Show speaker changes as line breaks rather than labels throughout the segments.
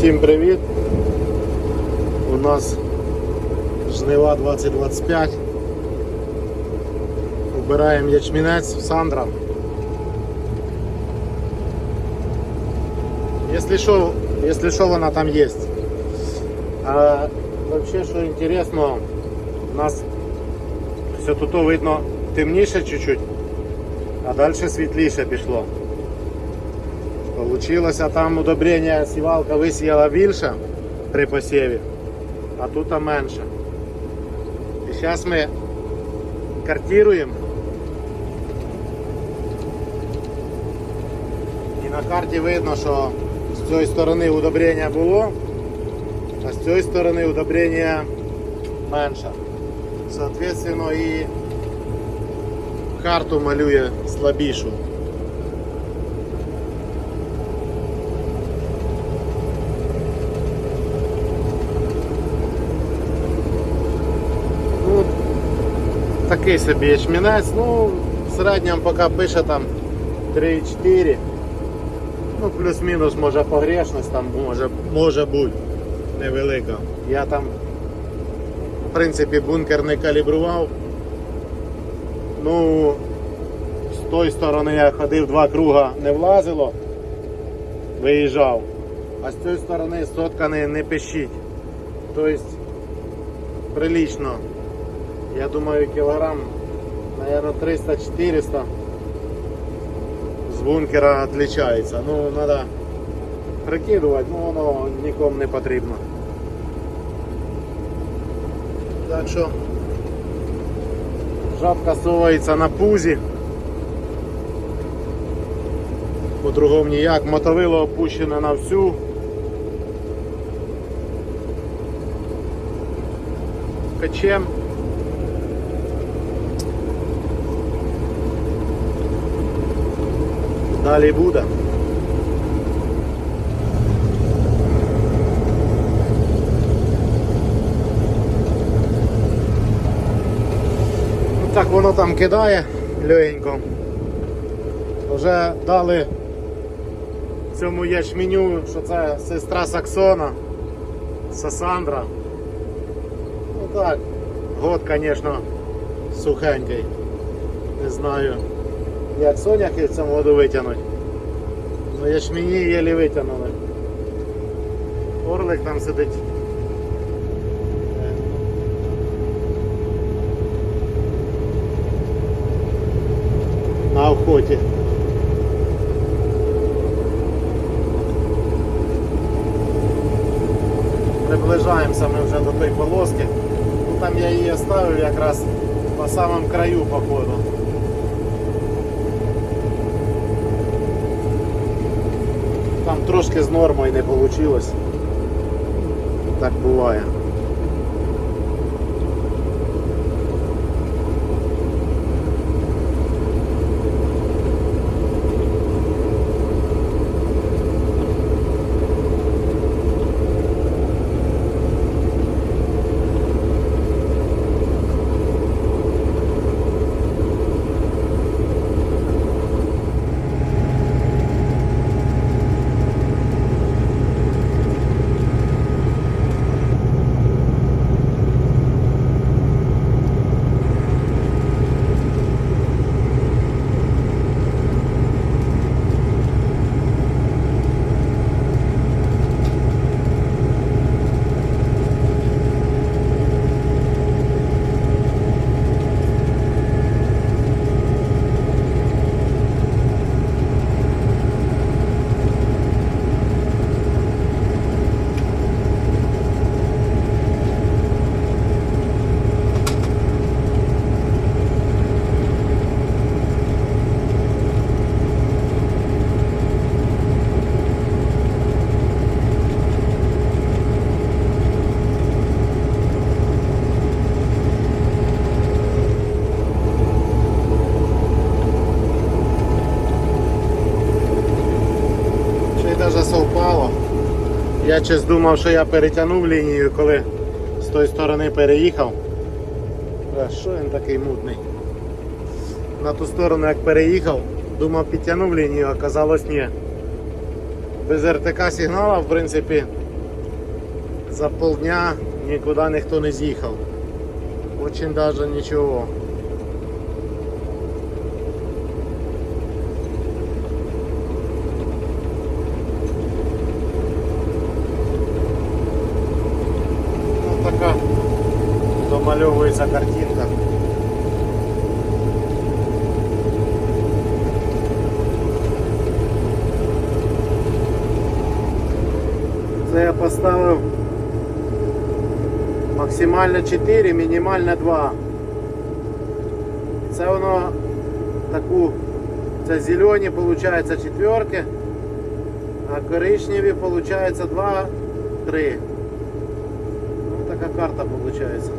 Всім привіт! У нас жнива 2025. Убираємо ячмінець Сандра. Якщо що, якщо що, вона там є. А вообще, що інтересно, у нас все тут видно темніше чуть-чуть, а далі світліше пішло. Получилося там удобрення сівалка висіяла більше при посіві, а тут менше. І зараз ми картируємо. І на карті видно, що з цієї сторони удобрення було, а з цієї сторони удобрення менше. Соответственно, і карту малює слабішу. Ну, такий собі ячмінець, ну, в середньому поки пише там 3-4. Ну, плюс-мінус, може погрешність там може, може бути невелика. Я там, в принципі, бункер не калібрував. Ну, з тої сторони я ходив два круга, не влазило, виїжджав. А з цієї сторони сотка не, не пищить. Тобто прилично. Я думаю, кілограм, наверное, 300-400 з бункера отличается. Ну, треба прикидувати, ну воно нікому не потрібно. Так що жабка совається на пузі. По-другому ніяк, мотовило опущене на всю. Качем. Далі буде. Так воно там кидає легенько. Вже дали цьому ячменю, що це сестра Саксона, Сасандра. Ну так, год, звісно, сухенький. Не знаю, як соняхи в цьому году витягнуть. Ну ячмені єлі витягнули. Орлик там сидить. На охоті. Приближаємося ми вже до тої полоски. Ну, там я її оставив якраз по самому краю походу. Трошки з нормою не вийшло. Так буває. Я щось думав, що я перетягнув лінію, коли з тої сторони переїхав. А що він такий мутний? На ту сторону як переїхав, думав підтягнув лінію, а казалось ні. Без РТК сигнала, в принципі, За полдня нікуди ніхто не з'їхав. Очень даже нічого. домальовується картинка. Це я поставив максимально 4, мінімально 2. Це воно таку, це зелені виходить четверки, а коричневі виходить 2, 3. Ну така карта виходить.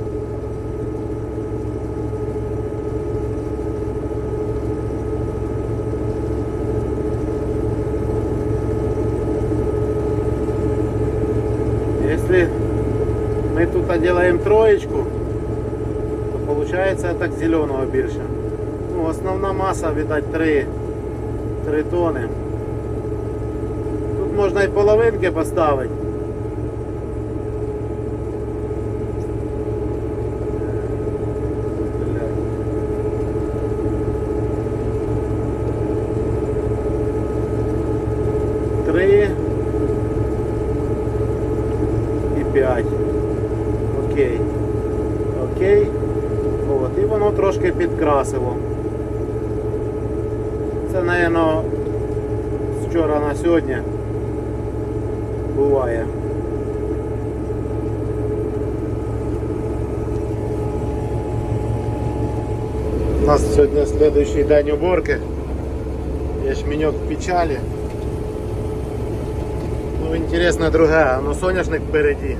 Делаем троечку, то получается так зеленого більше. Ну, основна маса, видать, 3, 3 тони. Тут можна і половинки поставити. Три і 5. Окей. Окей. От, і воно трошки підкрасило. Це, з вчора на сьогодні буває. У нас сьогодні следующий день уборки. Ячменек в печалі. Ну, интересно друге, ну соняшник впереді.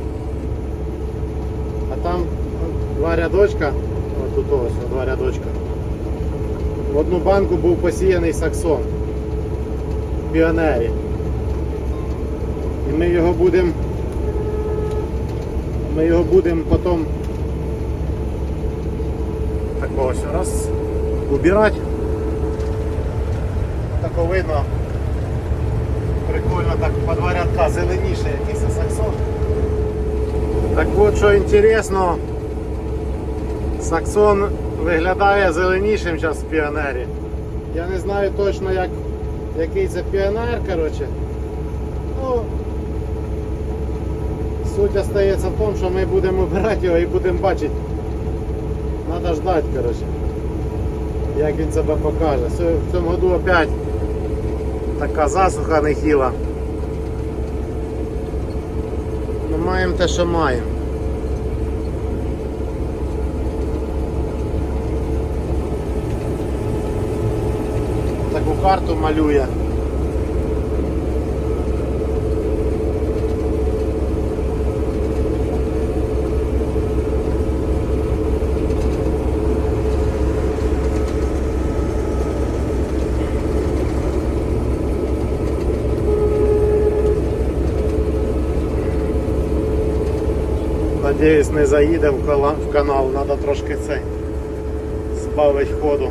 А там два рядочка, тут ось два рядочка. В одну банку був посіяний саксон в піонері. І ми його будемо ми його будемо потім так ось раз убирати. Так видно. Прикольно так по два рядка зеленіше якийсь саксон. Так от що інтересно, саксон виглядає зеленішим зараз в піонері. Я не знаю точно як, який це піонер, коротше. Ну, суть остається в тому, що ми будемо обирати його і будемо бачити. Треба ждати, коротше. Як він себе покаже. В цьому году опять така засуха нехіла. Ну маємо те, що маємо. Таку карту малює. Надіюсь, не заїде в канал, треба трошки цей збавити ходу.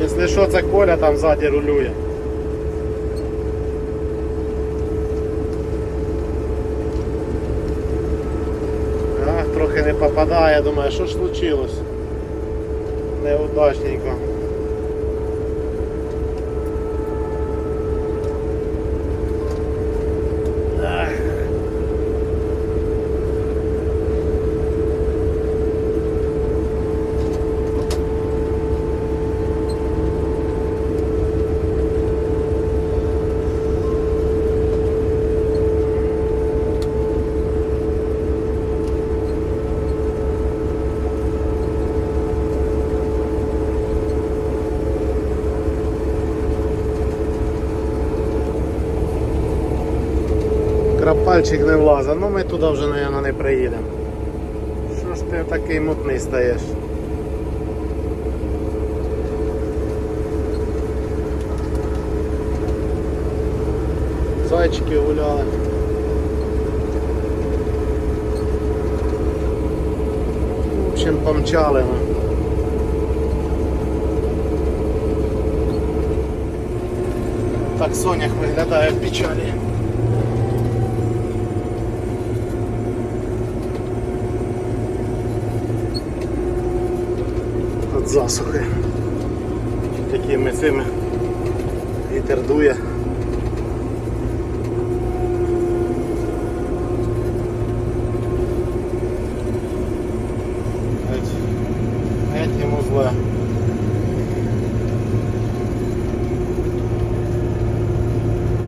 Якщо що, це Коля там ззаді рулює. Ах, трохи не попадає, думаю, що ж случилось? Неудачненько. Крапальчик не влазить, ну ми туди вже, мабуть, не приїдемо. Що ж ти такий мутний стаєш? Зайчики гуляли. В общем, помчали ми. Так Сонях виглядає в печалі. От засухи. Такими цими вітер дує.